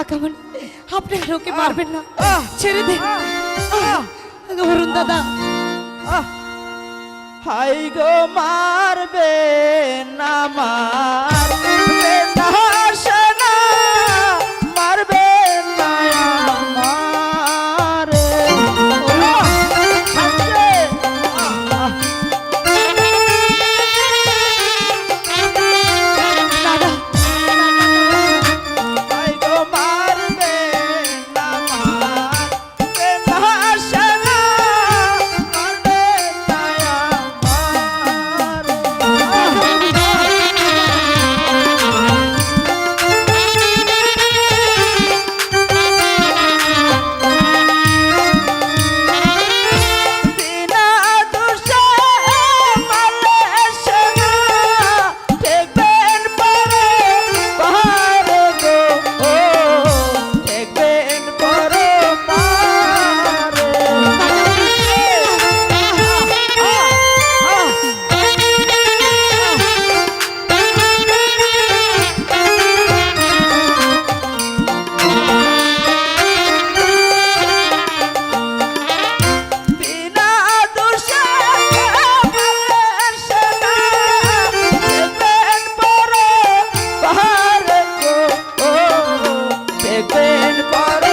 কাকামণি আপনি আর ওকে মারবেন না! ছেড়ে দিন! অরুণ দাদা হাই গো মারবে না মা in the party.